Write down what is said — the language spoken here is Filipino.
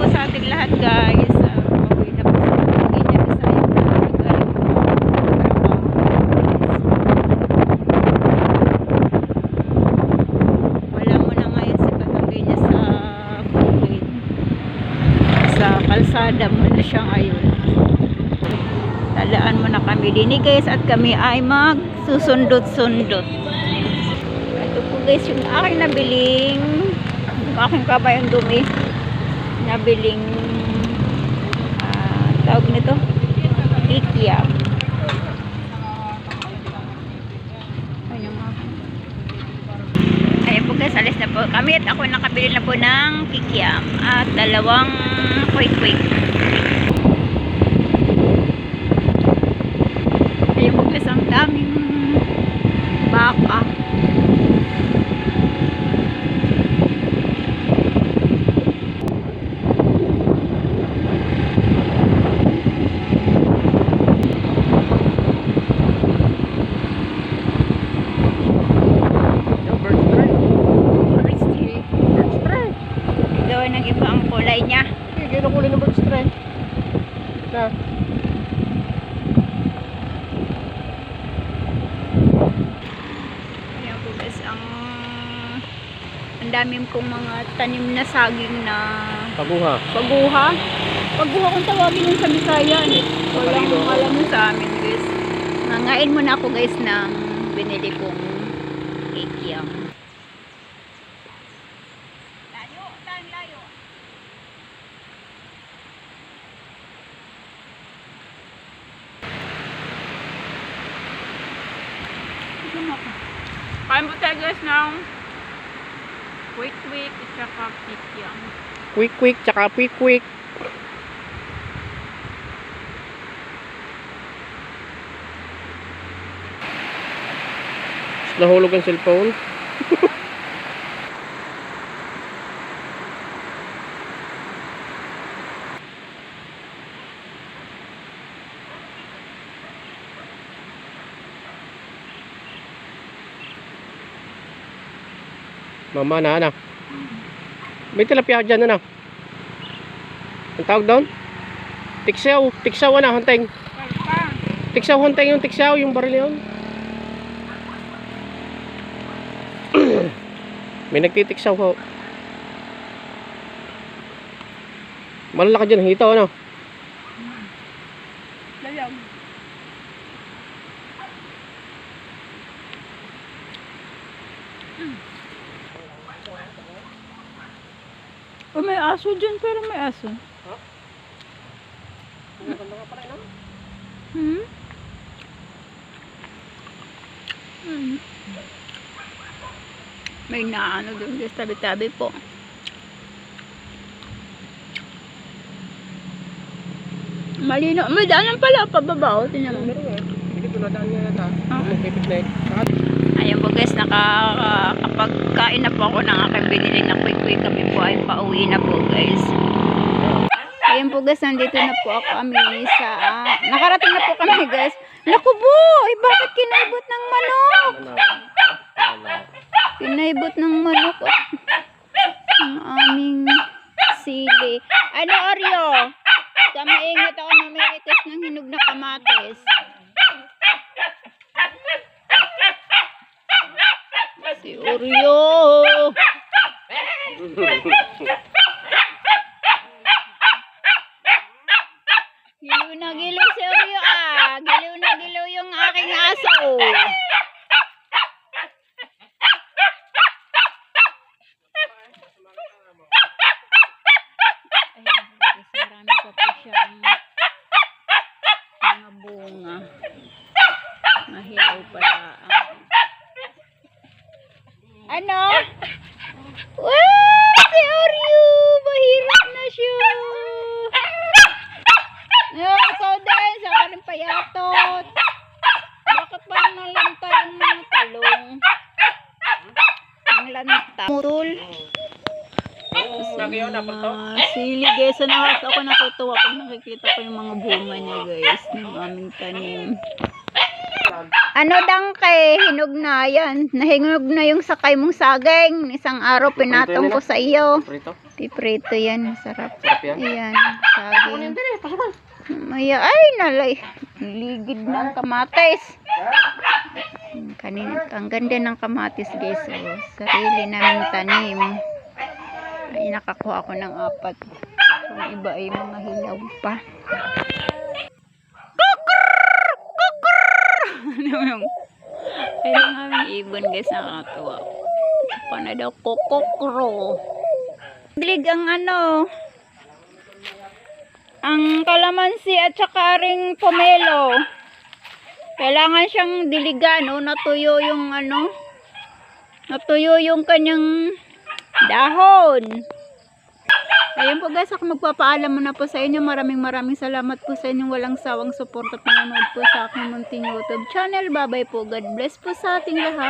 po sa ating lahat guys. Kalsada mo na siya ngayon. Talaan mo na kami din guys at kami ay magsusundot-sundot. Ito po guys yung aking nabiling yung aking kabayang dumi nabiling ah, tawag nito? Nga ayun. Po guys alis na po kami at ako nakabili na po ng kikiam at dalawang quick quick ayun po guys ang daming baka Yung bird spray. Bird stray. Bird spray. Ito ay nag-iba ang kulay niya. Eh, kinukulay ng bird spray. Na. Ayan po guys, ang ang daming pong mga tanim na saging na Paguha. paguha. Paguha kung tawagin yung sa Bisaya. eh. Walang alam mo sa amin guys. Nangain muna ako guys ng binili kong kikiam. Layo, tan layo. Kain po tayo guys ng quick quick at saka kikiam. Quick quick, tsaka quick quick. Nahulog ang cellphone. Mama na, ano? May tilapia dyan, ano? Ang tawag doon? Tiksaw. Tiksaw, ano? Hanteng. Tiksaw, hanteng yung tiksaw. Yung baril yun. May nagtitiksaw ho. Malalaki dyan. Hito, ano? Layag. Oh, may aso dyan, pero may aso. Hmm? Hmm. May naano doon, guys, tabi-tabi po. Malino. May daanan pala pababa, oh. Tingnan mo. Hindi ko nadaan nga yata. Ah. Magpipiknik. Saka Ayan po guys, nakakapagkain na po ako ng aking binili na quick kami po ay pauwi na po guys. Ayan po guys, nandito na po ako kami sa, nakarating na po kami guys. Naku eh bakit kinaibot ng manok? ano? Ano? Kinaibot ng manok at ang aming sili. Ano Oreo? Sa maingat ako na may itis ng hinog na kamatis. Si Oreo. Giliw na giliw si Oreo ah. Giliw na giliw yung aking aso. Mga bunga. Mahilaw pala. Ano? Wow! Si Oreo! Mahirap na siya! Ngayon, ikaw dahil sa kanin payatot. Bakit pa nalanta yung mga talong? Ang lanta. Mutul. Lagi yun, dapat to. Ah, sili guys, ano ako natutuwa pag nakikita ko yung mga bunga niya guys ng aming tanim. Ano dang kay hinog na yan. Nahinog na yung sakay mong saging. Isang araw pinatong ko sa iyo. Prito. Piprito yan. Sarap. Sarap yan. Ayan. Saging. Maya, ay, nalay. Ligid ng kamatis. Kanina, ang ganda ng kamatis guys. Oh. Sarili namin tanim. Ay, nakakuha ako ng apat. Yung iba ay mga hilaw pa. Yung... Ay, ang aming ibon guys, nakakatuwa. Paano daw kukukro? Bilig ang ano, ang kalamansi at saka ring pomelo. Kailangan siyang diligan, no? Natuyo yung ano, natuyo yung kanyang dahon. Po guys, ako magpapaalam muna po sa inyo. Maraming maraming salamat po sa inyong walang sawang support at panonood po sa aking munting YouTube channel. Bye bye po. God bless po sa ating lahat.